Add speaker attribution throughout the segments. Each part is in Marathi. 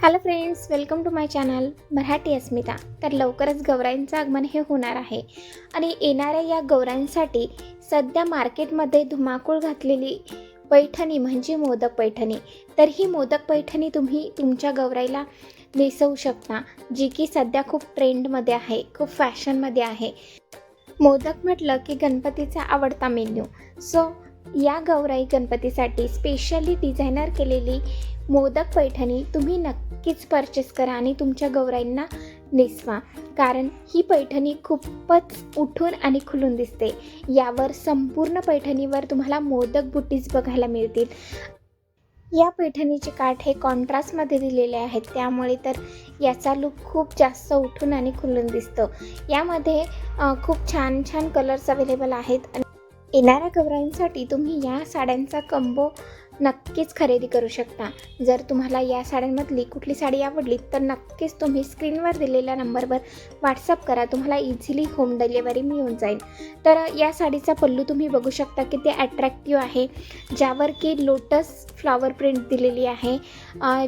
Speaker 1: Hello friends welcome to my channel Marathi Asmita. तर लवकरच गौराईंचं आगमन हे होणार आहे. आणि येणाऱ्या या गौराईंसाठी सध्या मार्केटमध्ये धुमाकूळ घातलेली पैठणी म्हणजे मोदक पैठणी. तर ही मोदक पैठणी तुम्ही तुमच्या गौराईला नेसवू शकता जी की सध्या खूप ट्रेंडमध्ये आहे खूप फॅशनमध्ये आहे. मोदक म्हटलं की गणपतीचा आवडता मेन्यू सो या गौराई गणपतीसाठी स्पेशली डिझायनर केलेली मोदक पैठणी तुम्ही नक्की नक्कीच परचेस करा आणि तुमच्या गौराईंना नेसवा. कारण ही पैठणी खूपच उठून आणि खुलून दिसते. यावर संपूर्ण पैठणीवर तुम्हाला मोदक बुटीज बघायला मिळतील. या पैठणीचे काठ हे कॉन्ट्रास्टमध्ये दिलेले आहेत. त्यामुळे तर याचा लुक खूप जास्त उठून आणि खुलून दिसतो. यामध्ये खूप छान छान कलर्स अवेलेबल आहेत. येणाऱ्या गौराईंसाठी तुम्ही या साड्यांचा कंबो नक्कीच खरेदी करू शकता. जर तुम्हाला या साड्यांमधली कुठली साडी आवडली तर नक्कीच तुम्ही स्क्रीनवर दिलेल्या नंबरवर व्हॉट्सअप करा. तुम्हाला इझिली होम डिलेवरी मिळून जाईल. तर या साडीचा पल्लू तुम्ही बघू शकता की ते अट्रॅक्टिव्ह आहे. ज्यावर की लोटस फ्लॉवर प्रिंट दिलेली आहे.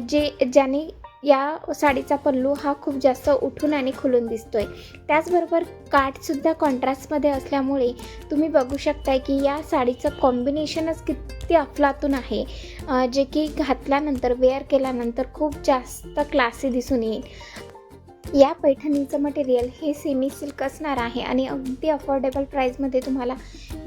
Speaker 1: जे ज्याने या साडीचा पल्लू हा खूप जास्त उठून आणि खुलून दिसतो आहे त्याचबरोबर काठसुद्धा कॉन्ट्रास्टमध्ये असल्यामुळे तुम्ही बघू शकताय की या साडीचं कॉम्बिनेशनच किती अफलातून आहे. जे की घातल्यानंतर वेअर केल्यानंतर खूप जास्त क्लासी दिसून येईल. या पैठणीचं मटेरियल हे सेमी सिल्क असणार आहे आणि अगदी अफोर्डेबल प्राईजमध्ये तुम्हाला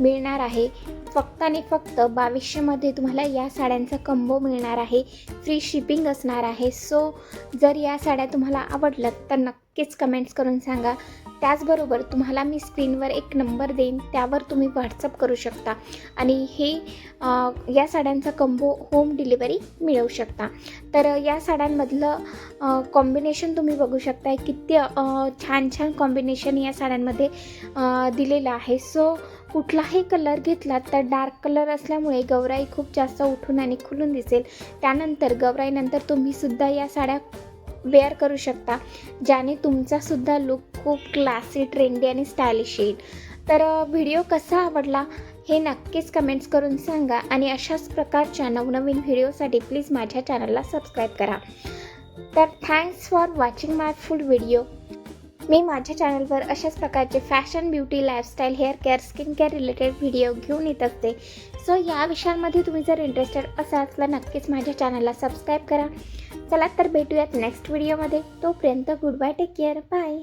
Speaker 1: मिळणार आहे. फक्त आणि फक्त बावीसशेमध्ये तुम्हाला या साड्यांचा कंबो मिळणार आहे. फ्री शिपिंग असणार आहे. सो जर या साड्या तुम्हाला आवडल्या तर नक्की नक्कीच कमेंट्स करून सांगा. त्याचबरोबर तुम्हाला मी स्क्रीनवर एक नंबर देईन त्यावर तुम्ही व्हॉट्सअप करू शकता. आणि हे या साड्यांचा कंबो होम डिलिव्हरी मिळवू शकता. तर या साड्यांमधलं कॉम्बिनेशन तुम्ही बघू शकता किती छान छान कॉम्बिनेशन या साड्यांमध्ये दिलेलं आहे. सो कुठलाही कलर घेतला तर डार्क कलर असल्यामुळे गौराई खूप जास्त उठून आणि खुलून दिसेल. त्यानंतर गौराईनंतर तुम्हीसुद्धा या साड्या वेअर करू शकता ज्याने तुमचासुद्धा लुक खूप क्लासी ट्रेंडी आणि स्टायलिश येईल. तर व्हिडिओ कसा आवडला हे नक्कीच कमेंट्स करून सांगा आणि अशाच प्रकारच्या नवनवीन व्हिडिओसाठी प्लीज माझ्या चॅनलला सबस्क्राईब करा. तर thanks for watching my full video मी माझ्या चॅनलवर अशाच प्रकारचे fashion beauty lifestyle hair care skin care related video घेऊन येत असते. सो या विषयांमध्ये तुम्ही जर इंटरेस्टेड असाल तर नक्कीच माझ्या चॅनलला सबस्क्राईब करा. चला तर भेटूयात नेक्स्ट व्हिडिओमध्ये तोपर्यंत good bye take care bye